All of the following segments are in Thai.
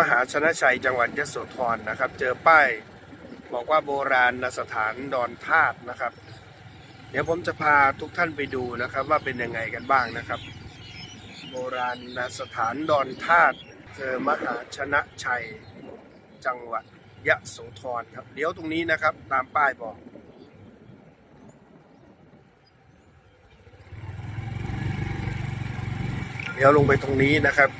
มหาชนะชัยจังหวัดยโสธรนะครับ เจอป้ายบอกว่าโบราณสถานดอนธาตุนะครับ เดี๋ยวผมจะพาทุกท่านไปดูนะครับ ว่าเป็นยังไงกันบ้างนะครับ โบราณสถานดอนธาตุเจอมหาชนะชัยจังหวัดยะโสธรครับเดี๋ยวตรงนี้นะครับตามป้ายบอก เดี๋ยวลงไปตรงนี้นะครับ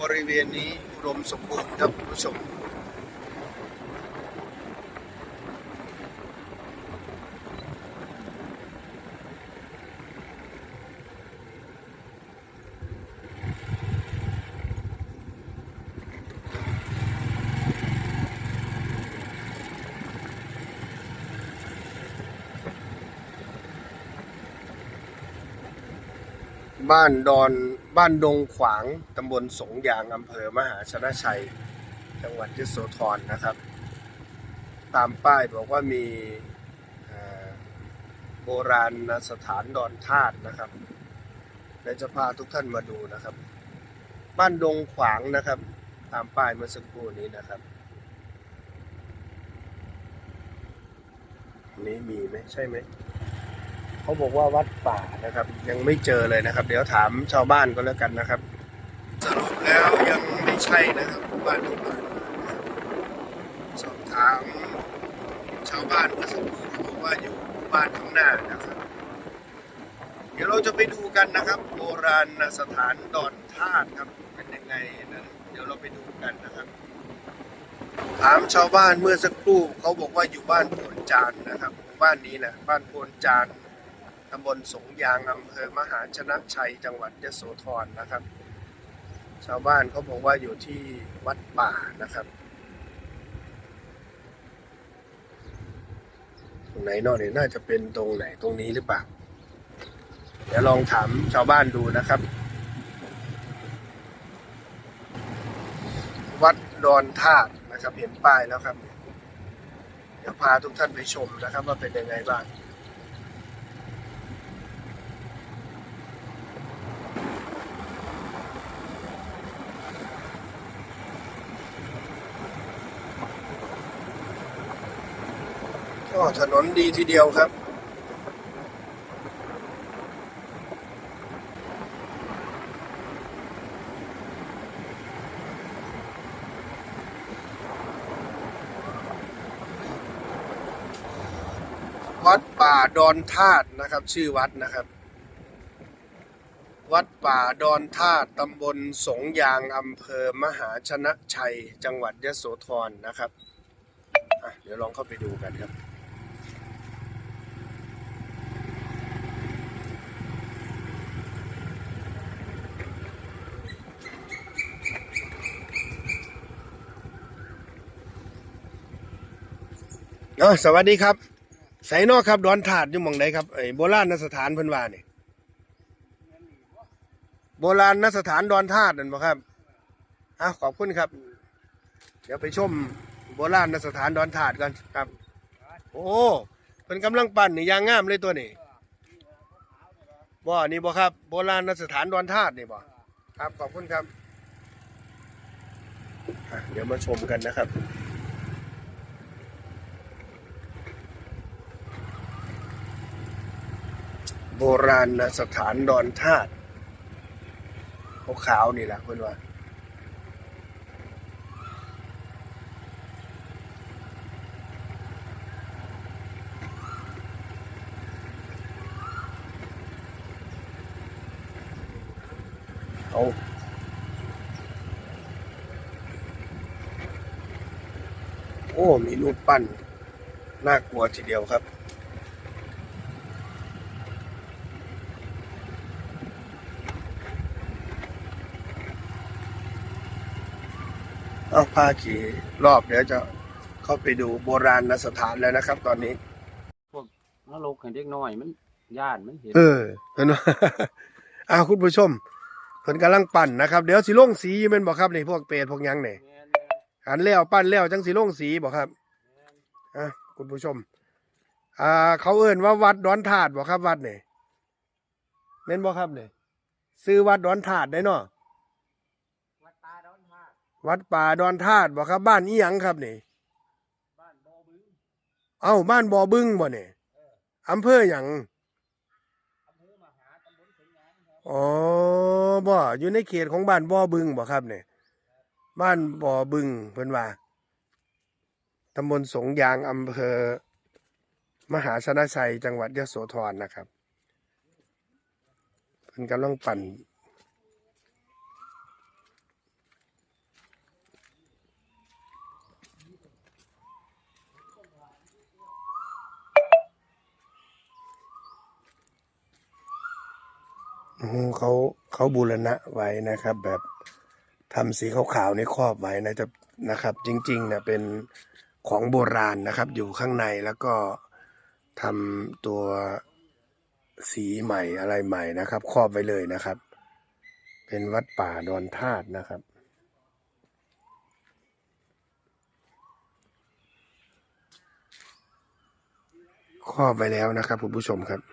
บ ริเวณนี้อุดมสมบูรณ์ครับคุณผู้ชมบ้านดอน บ้านดงขวางตำบลสงยางอำเภอมหาชนะชัย จังหวัดยโสธรนะครับ ตามป้ายบอกว่ามีโบราณสถานดอนธาตุนะครับเดี๋ยวจะพาทุกท่านมาดูนะครับ บ้านดงขวางนะครับ ตามป้ายเมื่อสักครู่นี้นะครับนนี้มีไหมใช่ไหม เขาบอกว่าวัดป่านะครับ ยังไม่เจอเลยนะครับ เดี๋ยวถามชาวบ้านก็แล้วกันนะครับ สรุปแล้วยังไม่ใช่นะครับบ้านที่ผ่านสอบถามชาวบ้านเมื่อสักครู่เขาบอกว่าอยู่บ้านข้างหน้านะครับ เดี๋ยวเราจะไปดูกันนะครับ โบราณสถานดอนธาตุครับเป็นยังไงนั้นเดี๋ยวเราไปดูกันนะครับ ถามชาวบ้านเมื่อสักครู่เขาบอกว่าอยู่บ้านโพนจานนะครับ บ้านนี้นะบ้านโพนจาน ตำบลสงยางอำเภอมหาชนะชัย จังหวัดยโสธรนะครับ ชาวบ้านเขาบอกว่าอยู่ที่วัดป่านะครับตรงไหนนอกเนี่ยน่าจะเป็นตรงไหนตรงนี้หรือเปล่าเดี๋ยวลองถามชาวบ้านดูนะครับ วัดดอนธาตุนะครับเห็นป้ายแล้วครับ เดี๋ยวพาทุกท่านไปชมนะครับ ว่าเป็นยังไงบ้าง ก็ถนนดีทีเดียวครับ วัดป่าดอนธาตุนะครับ ชื่อวัดนะครับ วัดป่าดอนธาตุตำบลสงยางอำเภอมหาชนะชัย จังหวัดยะโสธรนะครับเดี๋ยวลองเข้าไปดูกันครับ เออสวัสดีครับไสนอกครับ ดอนถาดอยู่หมองใดครับไอ้โบราณสถานเพิ่นว่านี่โบราณสถานดอนธาตุนั่นบ่ครับอะขอบคุณครับ เดี๋ยวไปชมโบราณสถานดอนธาตุกันครับ โอ้เพิ่นกำลังปั้นนี่ยางงามเลยตัวนี้บ่นี่บ่ครับ โบราณสถานดอนธาตุนี่บ่ครับขอบคุณครับ เดี๋ยวมาชมกันนะครับ โบราณสถานดอนธาตุขาวๆนี่แหละเพื่อนว่าเอาโอ้ มีรูปปั้น น่ากลัวทีเดียวครับาพาขี่รอบเดี๋ยวจะเข้าไปดูโบราณสถานแล้วนะครับ ตอนนี้ พวกนรกให้เด็กน้อยมันย่านมันเห็นเออเห็นไหมอ้าวคุณผู้ชมเพิ่นกำลังปั่นนะครับ เดี๋ยวสิลงสีอยู่แม่นบ่ครับนี่พวกเป็ดพวกหยังนี่แมนแมนอันแล้วปั้นแล้วจังสิลงสีบ่ครับแมนอะคุณผู้ชม อ่า เขาเอิ้นว่าวัดดอนธาตุบ่ครับ วัดนี่แม่นบ่ครับนี่ซื้อวัดดอนธาตุได้เนาะ วัดตาดอนธาตุ วัดป่าดอนธาตุบ่ครับ บ้านอีหยังครับนี่บ้านบ่อบึงเอ้าบ้านบ่อบึงบ่เนี่เอำเภอหยังอำเภอมหาตำบลสวนยางครับอ๋อบ่อยู่ในเขตของบ้านบ่อบึงบ่ครับเนี่ยบ้านบ่อบึงเพิ่นว่าตำบลสงยางอำเภอ มหาชนะชัยจังหวัดยโสธรนะครับเพิ่นกำลังปั่น เขาเขาบูรณะไว้นะครับ แบบทำสีขาวๆในครอบไว้นะจะนะครับ จริงๆเนี่ยเป็นของโบราณนะครับ อยู่ข้างในแล้วก็ทำตัวสีใหม่อะไรใหม่นะครับ ครอบไว้เลยนะครับ เป็นวัดป่าดอนธาตุนะครับครอบไว้แล้วนะครับคุณผู้ชมครับ